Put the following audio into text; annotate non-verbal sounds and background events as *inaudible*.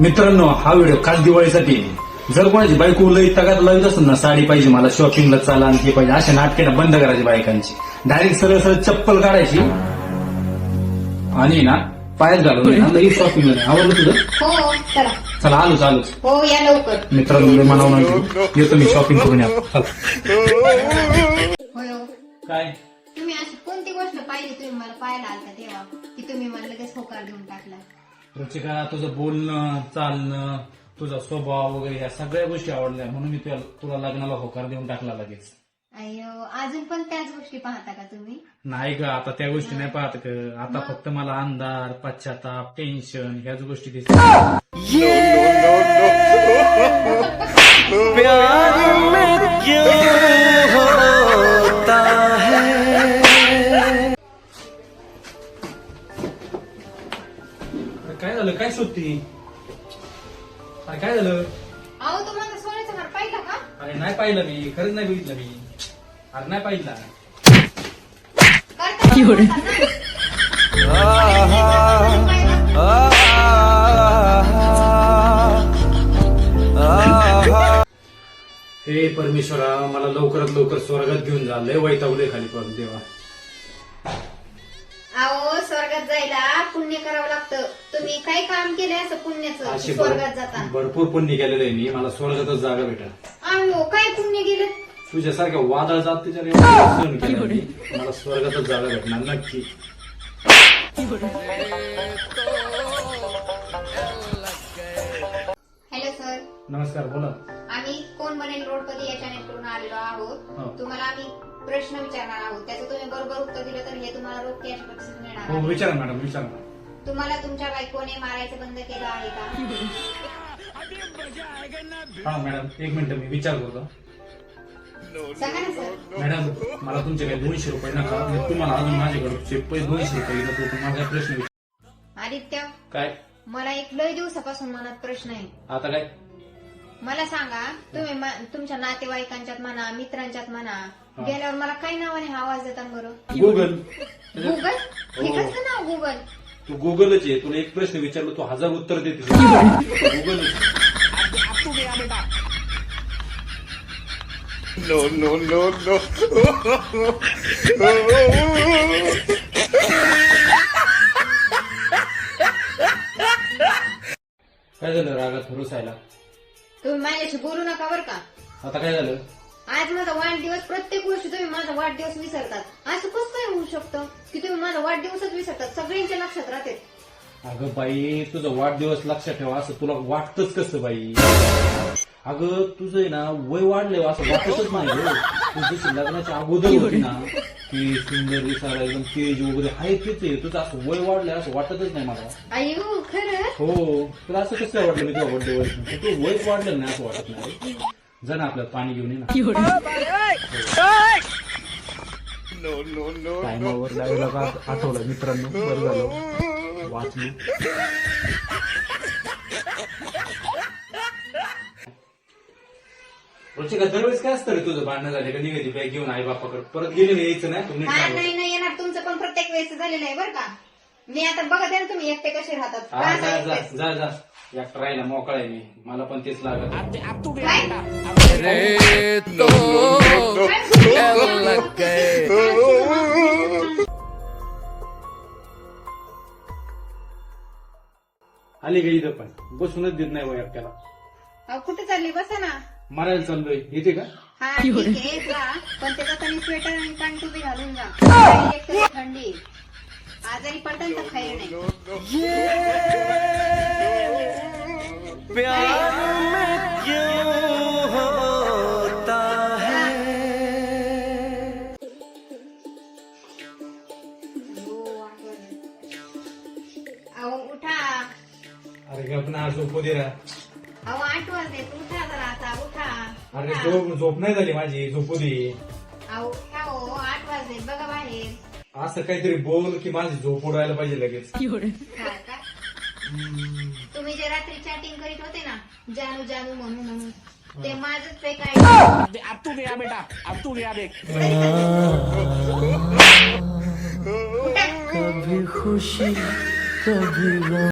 मित्रांनो हा व्हिडिओ खास दिवाळीसाठी. जर कोणाची बायको लई तगात लावत असेल ना साडी पाहिजे मला शॉपिंगला चाला आणि हे पाहिजे अशा नाटके बंद करायची बायकांची. डायरेक्ट सरळ सरळ चप्पल काढायची. आणि ना पायात घालून शॉपिंगला नाही आवडलं तुझं हो चला. चला आलोच आलोच हो या लवकर. मित्रांनो लई मनावर नाही येतो मी शॉपिंग करून या. हो. काय? तुम्ही अशी कोणती गोष्ट पाहिजे तुम्ही मला पाहायला आलता तेव्हा की तुम्ही मला लगेच होकार देऊन टाकला? रुचिका तुझं बोलणं चालणं तुझा स्वभाव वगैरे या सगळ्या गोष्टी आवडल्या. म्हणून मी तुला तुला लग्नाला होकार देऊन टाकला लगेच. अय्यो अजून पण त्याच गोष्टी पाहता का तुम्ही? नाही ग आता त्या गोष्टी नाही पाहत ग. आता फक्त मला अंधार पश्चाताप टेन्शन ह्याच गोष्टी दिसतात. काय झालं? काय शोधती? अरे काय झालं? अहो तुम्हाला सोन्याचा हार पाहिला का? अरे नाही पाहिलं मी. खरंच नाही बघितलं मी. अरे नाही पाहिलं. करता हे परमेश्वरा मला लवकरात लवकर स्वर्गात घेऊन जा. लय वैतावले खाली पण देवा. अहो स्वर्गात जायला पुण्य करावं लागतं. तुम्ही काय काम केलंय असं पुण्याचं? अशी स्वर्गात जाता? भरपूर पुण्य केलेलं आहे मी. मला स्वर्गातच जागा भेटा अहो काय पुण्य केलं? तुझ्यासारख्या वादळ जात सहन केलं मी. मला स्वर्गातच जागा भेटणार नक्की. Hello sir. नमस्कार बोला. आम्ही कोण बनेल रोडमध्ये या चॅनेल करून आलेलो हो. आहोत तुम्हाला आम्ही प्रश्न विचारणार आहोत. त्याचं तुम्ही बरोबर उत्तर दिलं तर हे तुम्हाला रोग कॅश बक्षीस मिळणार हो आहे. विचारा मॅडम विचारा. तुम्हाला तुमच्या बायकोने मारायचं बंद केलं आहे का? हा मॅडम एक मिनिट मी विचार करतो सांगा ना सर. मॅडम मला तुमचे काही दोनशे रुपये नका. मी तुम्हाला अजून माझ्याकडे पैसे दोनशे रुपये देतो तुम्हाला काय प्रश्न विचार आदित्य काय? मला एक लय दिवसापासून मनात प्रश्न आहे. आता काय? मला सांगा तुम्ही म- तुमच्या नातेवाईकांच्यात म्हणा मित्रांच्यात म्हणा गेल्यावर मला काय नावाने आवाज देतात बरं? गुगल गुगल हे हो. कसं नाव गुगल तू गुगलच आहे तुला एक प्रश्न विचारलो तू हजार उत्तर देते. Google No, no, no, no. *laughs* माझ्याशी बोलू नका बरं का? आता काय झालं? आज माझा वाढदिवस प्रत्येक वर्षी तुम्ही माझा वाढदिवस विसरतात. असं कसं काय होऊ शकतं की तुम्ही माझा वाढदिवसच विसरतात? सगळ्यांच्या लक्षात राहते. अगं बाई तुझा वाढदिवस लक्षात ठेवा असं तुला वाटतच कसं बाई? अगं तुझं आहे ना वय वाढलंय असं वाटतच नाही ग तू जशी लग्नाच्या अगोदर होती ना की सुंदर दिसायला एकदम तेज वगैरे आहे तेच आहे. तुझं असं वय वाढलंय असं वाटतच नाही मला. अयो खरं? हो तुला असं कसं काय वाटलं मी तुझ्या बड्डे वर तू वय वाढलं नाही असं वाटत नाही. जा ना आपल्याला पाणी घेऊन ये ना. टायमावर लावायला का आठवलं मित्रांनो? बरं झालं. वाचलो. रुचिका दरवेळेस काय असतं रे तुझं भांडणं झाले का? निघाली बॅग घेऊन आई बापाकडे परत गेले नाही यायचं नाही तुम्ही हा नाही नाही येणार. तुमचं पण प्रत्येक वेळेस झालेलं आहे बरं का? मी आता बघत आहे ना तुम्ही एकटे कसे राहतात? हा, जा जा एकटेच? जा जा एकटा राहिला मोकळा आहे मी. मला पण तेच लागत आली गे इथं पण? बसूनच देत नाही बा एकट्याला. अहो, कुठे चालली? बसा ना. मारायला चाललोय. येते का? हा *laughs* ठीक आहे जा पण त्याच्यात स्वेटर आणि पॅन्ट टोपी घालून जा. *laughs* थंडी. आहे. आजारी पडतात तर खायला नाही. प्यार में क्यों होता है? अहो उठा अरे झोपू दे रा. अहो आठ वाजले उठा जरा आता उठा. अरे उठा. झोप झोप नाही झाली माझी झोपू दे. अहो उठा हो आठ वाजले बघा बाहेर. असं काहीतरी बोल की माझी झोप उडायला पाहिजे लगेच. *laughs* हा का? तुम्ही जे रात्री चॅटिंग करीत होते ना जानू जानू म्हणून म्हणून ते माझंच आहे. अब तू गया बेटा अब तू गया देख. कभी खुशी कभी गम.